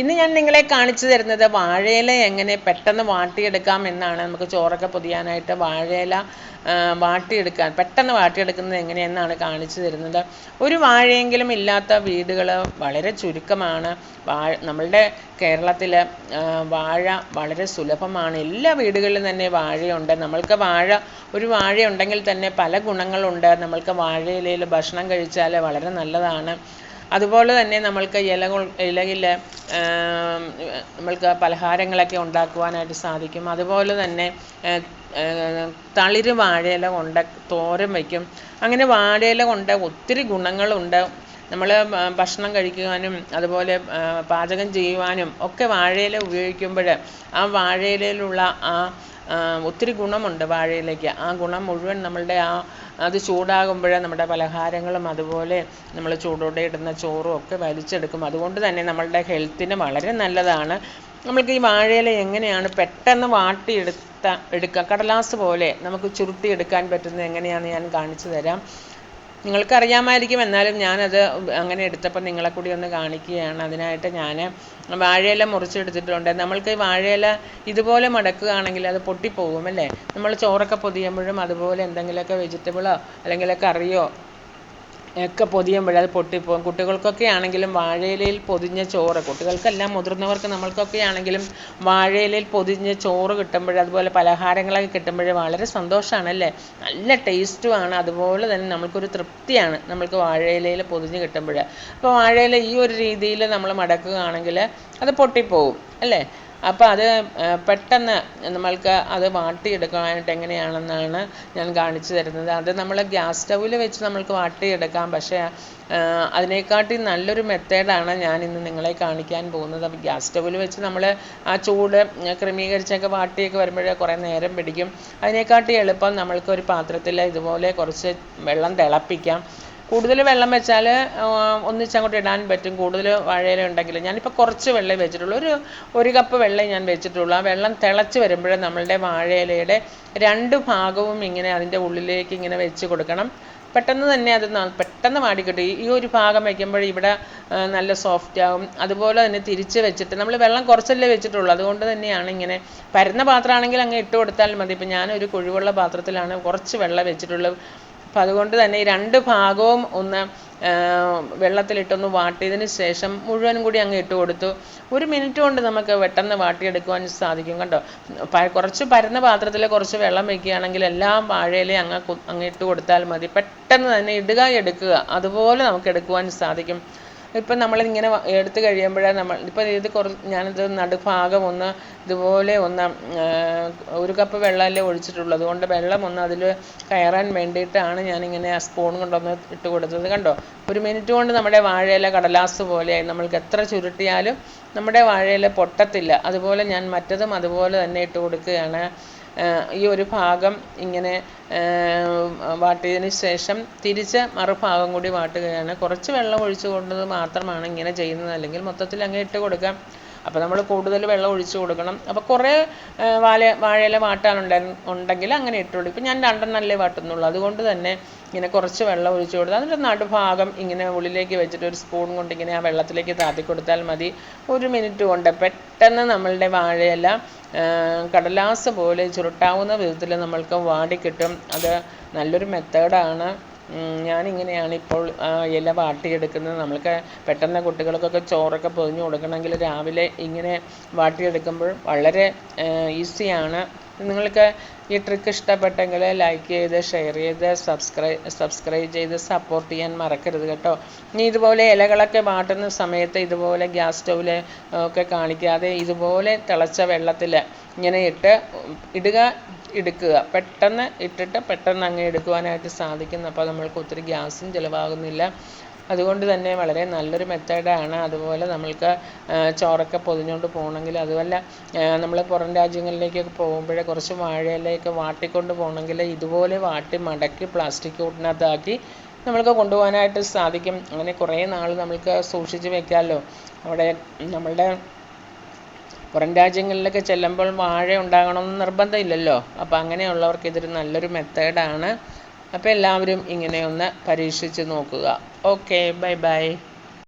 ഇന്ന് ഞാൻ നിങ്ങളെ കാണിച്ചു തരുന്നത് വാഴയില എങ്ങനെ പെട്ടെന്ന് വാട്ടിയെടുക്കാം എന്നാണ്. നമുക്ക് ചോറൊക്കെ പൊതിയാനായിട്ട് വാഴയില വാട്ടിയെടുക്കാൻ പെട്ടെന്ന് വാട്ടിയെടുക്കുന്നത് എങ്ങനെയെന്നാണ് കാണിച്ചു തരുന്നത്. ഒരു വാഴയെങ്കിലും ഇല്ലാത്ത വീടുകൾ വളരെ ചുരുക്കമാണ്. വാഴ നമ്മളുടെ കേരളത്തിൽ വാഴ വളരെ സുലഭമാണ്. എല്ലാ വീടുകളിലും തന്നെ വാഴയുണ്ട്. നമ്മൾക്ക് വാഴ ഒരു വാഴ ഉണ്ടെങ്കിൽ തന്നെ പല ഗുണങ്ങളുണ്ട്. നമ്മൾക്ക് വാഴയിലയിൽ ഭക്ഷണം കഴിച്ചാൽ വളരെ നല്ലതാണ്. അതുപോലെ തന്നെ നമ്മൾക്ക് ഇലകൾ ഇലയിൽ നമ്മൾക്ക് പലഹാരങ്ങളൊക്കെ ഉണ്ടാക്കുവാനായിട്ട് സാധിക്കും. അതുപോലെ തന്നെ തളിര് വാഴയില കൊണ്ട് തോരൻ വയ്ക്കും. അങ്ങനെ വാഴയില കൊണ്ട് ഒത്തിരി ഗുണങ്ങളുണ്ട്. നമ്മൾ ഭക്ഷണം കഴിക്കുവാനും അതുപോലെ പാചകം ചെയ്യുവാനും ഒക്കെ വാഴയില ഉപയോഗിക്കുമ്പോൾ ആ വാഴയിലയിലുള്ള ആ, ഒത്തിരി ഗുണമുണ്ട് വാഴയിലയ്ക്ക് ആ ഗുണം മുഴുവൻ നമ്മളുടെ ആ അത് ചൂടാകുമ്പോൾ നമ്മുടെ പലഹാരങ്ങളും അതുപോലെ നമ്മൾ ചൂടോടെ ഇടുന്ന ചോറും ഒക്കെ വലിച്ചെടുക്കും. അതുകൊണ്ട് തന്നെ നമ്മളുടെ ഹെൽത്തിന് വളരെ നല്ലതാണ്. നമ്മൾക്ക് ഈ വാഴയില എങ്ങനെയാണ് പെട്ടെന്ന് വാട്ടിയെടുത്ത എടുക്കുക കടലാസ് പോലെ നമുക്ക് ചുരുട്ടിയെടുക്കാൻ പറ്റുന്നത് എങ്ങനെയാണെന്ന് ഞാൻ കാണിച്ചു തരാം. നിങ്ങൾക്കറിയാമായിരിക്കും. എന്നാലും ഞാനത് അങ്ങനെ എടുത്തപ്പോൾ നിങ്ങളെ കൂടി ഒന്ന് കാണിക്കുകയാണ്. അതിനായിട്ട് ഞാൻ വാഴയില മുറിച്ചെടുത്തിട്ടുണ്ട്. നമ്മൾക്ക് ഈ വാഴയില ഇതുപോലെ മടക്കുകയാണെങ്കിൽ അത് പൊട്ടിപ്പോകും അല്ലേ? നമ്മൾ ചോറൊക്കെ പൊതിയുമ്പോഴും അതുപോലെ എന്തെങ്കിലുമൊക്കെ വെജിറ്റബിളോ അല്ലെങ്കിൽ കറിയോ ഒക്കെ പൊതിയുമ്പോൾ അത് പൊട്ടിപ്പോകും കുട്ടികൾക്കൊക്കെ ആണെങ്കിലും വാഴയിലയിൽ പൊതിഞ്ഞ ചോറ് കുട്ടികൾക്കെല്ലാം മുതിർന്നവർക്ക് നമ്മൾക്കൊക്കെ ആണെങ്കിലും വാഴയിലയിൽ പൊതിഞ്ഞ ചോറ് കിട്ടുമ്പോൾ അതുപോലെ പലഹാരങ്ങളൊക്കെ കിട്ടുമ്പോൾ വളരെ സന്തോഷമാണല്ലേ നല്ല ടേസ്റ്റുമാണ്. അതുപോലെ തന്നെ നമ്മൾക്കൊരു തൃപ്തിയാണ് നമ്മൾക്ക് വാഴയിലയിൽ പൊതിഞ്ഞ് കിട്ടുമ്പോൾ അപ്പോൾ വാഴയില ഈ ഒരു രീതിയിൽ നമ്മൾ മടക്കുകയാണെങ്കിൽ അത് പൊട്ടിപ്പോവും അല്ലേ? അപ്പോൾ അത് പെട്ടെന്ന് നമ്മൾക്ക് അത് വാട്ടിയെടുക്കാനായിട്ട് എങ്ങനെയാണെന്നാണ് ഞാൻ കാണിച്ചു തരുന്നത്. അത് നമ്മൾ ഗ്യാസ് സ്റ്റൗവിൽ വെച്ച് നമ്മൾക്ക് വാട്ടിയെടുക്കാം. പക്ഷേ അതിനേക്കാട്ടി നല്ലൊരു മെത്തേഡാണ് ഞാൻ ഇന്ന് നിങ്ങളെ കാണിക്കാൻ പോകുന്നത്. ഗ്യാസ് സ്റ്റൗവിൽ വെച്ച് നമ്മൾ ആ ചൂട് ക്രമീകരിച്ചൊക്കെ വാട്ടിയൊക്കെ വരുമ്പോഴേ കുറേ നേരം പിടിക്കും. അതിനെക്കാട്ടി എളുപ്പം നമ്മൾക്ക് ഒരു പാത്രത്തിൽ ഇതുപോലെ കുറച്ച് വെള്ളം തിളപ്പിക്കാം. കൂടുതൽ വെള്ളം വെച്ചാൽ ഒന്നിച്ചങ്ങോട്ട് ഇടാൻ പറ്റും. കൂടുതൽ വാഴയില ഉണ്ടെങ്കിൽ ഞാനിപ്പോൾ കുറച്ച് വെള്ളം വെച്ചിട്ടുള്ളൂ. ഒരു ഒരു കപ്പ് വെള്ളം ഞാൻ വെച്ചിട്ടുള്ളൂ. ആ വെള്ളം തിളച്ച് വരുമ്പോഴേ നമ്മളുടെ വാഴയിലയുടെ രണ്ട് ഭാഗവും ഇങ്ങനെ അതിന്റെ ഉള്ളിലേക്ക് ഇങ്ങനെ വെച്ച് കൊടുക്കണം. പെട്ടെന്ന് തന്നെ അത് പെട്ടെന്ന് വാടിക്കിട്ടും ഈ- ഒരു ഭാഗം വയ്ക്കുമ്പോൾ ഇവിടെ നല്ല സോഫ്റ്റ് ആകും അതുപോലെ തന്നെ തിരിച്ച് വെച്ചിട്ട് നമ്മൾ വെള്ളം കുറച്ചല്ലേ വെച്ചിട്ടുള്ളൂ. അതുകൊണ്ട് തന്നെയാണ് ഇങ്ങനെ പരന്ന പാത്രമാണെങ്കിൽ അങ്ങ് ഇട്ട് കൊടുത്താൽ മതി. ഇപ്പം ഞാനൊരു കുഴിവുള്ള പാത്രത്തിലാണ് കുറച്ച് വെള്ളം വെച്ചിട്ടുള്ളത്. അപ്പം അതുകൊണ്ട് തന്നെ ഈ രണ്ട് ഭാഗവും ഒന്ന് വെള്ളത്തിലിട്ടൊന്ന് വാട്ടിയതിന് ശേഷം മുഴുവനും കൂടി അങ്ങ് ഇട്ട് കൊടുത്തു. ഒരു മിനിറ്റ് കൊണ്ട് നമുക്ക് പെട്ടെന്ന് വാട്ടിയെടുക്കുവാൻ സാധിക്കും കണ്ടോ? കുറച്ച് പരന്ന പാത്രത്തിൽ കുറച്ച് വെള്ളം വെക്കുകയാണെങ്കിൽ എല്ലാ വാഴയിലയും അങ്ങ് അങ്ങ് ഇട്ട് കൊടുത്താൽ മതി. പെട്ടെന്ന് തന്നെ ഇടുക എടുക്കുക. അതുപോലെ നമുക്ക് എടുക്കുവാൻ സാധിക്കും. ഇപ്പം നമ്മളിങ്ങനെ എടുത്ത് കഴിയുമ്പോഴേ നമ്മൾ ഇപ്പം ഇത് കുറച്ച് ഞാനിത് നടുഭാഗം ഒന്ന് ഇതുപോലെ ഒന്ന് ഒരു കപ്പ് വെള്ളമല്ലേ ഒഴിച്ചിട്ടുള്ളൂ. അതുകൊണ്ട് വെള്ളം ഒന്ന് അതിൽ കയറാൻ വേണ്ടിയിട്ടാണ് ഞാനിങ്ങനെ ആ സ്പൂൺ കൊണ്ടൊന്ന് ഇട്ട് കൊടുത്തത്. കണ്ടോ? ഒരു മിനിറ്റ് കൊണ്ട് നമ്മുടെ വാഴയില കടലാസ് പോലെയായി. നമ്മൾക്ക് എത്ര ചുരുട്ടിയാലും നമ്മുടെ വാഴയില പൊട്ടത്തില്ല. അതുപോലെ ഞാൻ മറ്റതും അതുപോലെ തന്നെ ഇട്ട് കൊടുക്കുകയാണ്. ഈ ഒരു ഭാഗം ഇങ്ങനെ വാട്ടിയതിന് ശേഷം തിരിച്ച് മറുഭാഗം കൂടി വാട്ടുകയാണ്. കുറച്ച് വെള്ളം ഒഴിച്ചു കൊണ്ട് മാത്രമാണ് ഇങ്ങനെ ചെയ്യുന്നത്. അല്ലെങ്കിൽ മൊത്തത്തിൽ അങ്ങ് ഇട്ട് കൊടുക്കാം. അപ്പോൾ നമ്മൾ കൂടുതൽ വെള്ളം ഒഴിച്ചു കൊടുക്കണം. അപ്പോൾ കുറേ വാഴ വാഴയില വാട്ടാനുണ്ട ഉണ്ടെങ്കിൽ അങ്ങനെ ഇട്ട് കൊടുക്കും ഇപ്പം ഞാൻ രണ്ടെണ്ണല്ലേ വാട്ടുന്നുള്ളൂ. അതുകൊണ്ട് തന്നെ ഇങ്ങനെ കുറച്ച് വെള്ളം ഒഴിച്ചു കൊടുത്താൽ അതിന്റെ നടുഭാഗം ഇങ്ങനെ ഉള്ളിലേക്ക് വെച്ചിട്ട് ഒരു സ്പൂൺ കൊണ്ട് ഇങ്ങനെ ആ വെള്ളത്തിലേക്ക് താത്തി കൊടുത്താൽ മതി. ഒരു മിനിറ്റ് കൊണ്ട് പെട്ടെന്ന് നമ്മളുടെ വാഴയില കടലാസ് പോലെ ചുരുട്ടാവുന്ന വിധത്തിൽ നമ്മൾക്ക് വാടി കിട്ടും. അത് നല്ലൊരു മെത്തേഡാണ്. ഞാനിങ്ങനെയാണ് ഇപ്പോൾ ഇല വാട്ടിയെടുക്കുന്നത്. നമ്മൾക്ക് പെട്ടെന്ന് കുട്ടികൾക്കൊക്കെ ചോറൊക്കെ പൊതിഞ്ഞ് കൊടുക്കണമെങ്കിൽ രാവിലെ ഇങ്ങനെ വാട്ടിയെടുക്കുമ്പോൾ വളരെ ഈസിയാണ്. നിങ്ങൾക്ക് ഈ ട്രിക്ക് ഇഷ്ടപ്പെട്ടെങ്കിൽ ലൈക്ക് ചെയ്ത് ഷെയർ ചെയ്ത് സബ്സ്ക്രൈബ് സബ്സ്ക്രൈബ് ചെയ്ത് സപ്പോർട്ട് ചെയ്യാൻ മറക്കരുത് കേട്ടോ. ഇനി ഇതുപോലെ ഇലകളൊക്കെ വാട്ടുന്ന സമയത്ത് ഇതുപോലെ ഗ്യാസ് സ്റ്റൗവിൽ ഒക്കെ കാണിക്കാതെ ഇതുപോലെ തിളച്ച വെള്ളത്തിൽ ഇങ്ങനെ ഇട്ട് ഇടുക. എടുക്കുക. പെട്ടെന്ന് ഇട്ടിട്ട് പെട്ടെന്ന് അങ്ങ് എടുക്കുവാനായിട്ട് സാധിക്കുന്നു. അപ്പോൾ നമ്മൾക്ക് ഒത്തിരി ഗ്യാസും ചിലവാകുന്നില്ല. അതുകൊണ്ട് തന്നെ വളരെ നല്ലൊരു മെത്തേഡാണ് അതുപോലെ നമ്മൾക്ക് ചോറൊക്കെ പൊതിഞ്ഞുകൊണ്ട് പോകണമെങ്കിൽ അതുമല്ല നമ്മൾ പുറം രാജ്യങ്ങളിലേക്കൊക്കെ പോകുമ്പോഴേ കുറച്ച് വാഴയിലയൊക്കെ വാട്ടിക്കൊണ്ട് പോകണമെങ്കിൽ ഇതുപോലെ വാട്ടി മടക്കി പ്ലാസ്റ്റിക് കൂട്ടിനകത്താക്കി നമ്മൾക്ക് കൊണ്ടുപോകാനായിട്ട് സാധിക്കും. അങ്ങനെ കുറേ നാൾ നമ്മൾക്ക് സൂക്ഷിച്ച് വെക്കാമല്ലോ. അവിടെ നമ്മളുടെ പുറം രാജ്യങ്ങളിലൊക്കെ ചെല്ലുമ്പോൾ വാഴ ഉണ്ടാകണമെന്ന് നിർബന്ധമില്ലല്ലോ. അപ്പോൾ അങ്ങനെയുള്ളവർക്ക് ഇതൊരു നല്ലൊരു മെത്തേഡാണ് അപ്പോൾ എല്ലാവരും ഇങ്ങനെ ഒന്ന് പരീക്ഷിച്ച് നോക്കുക. Okay bye bye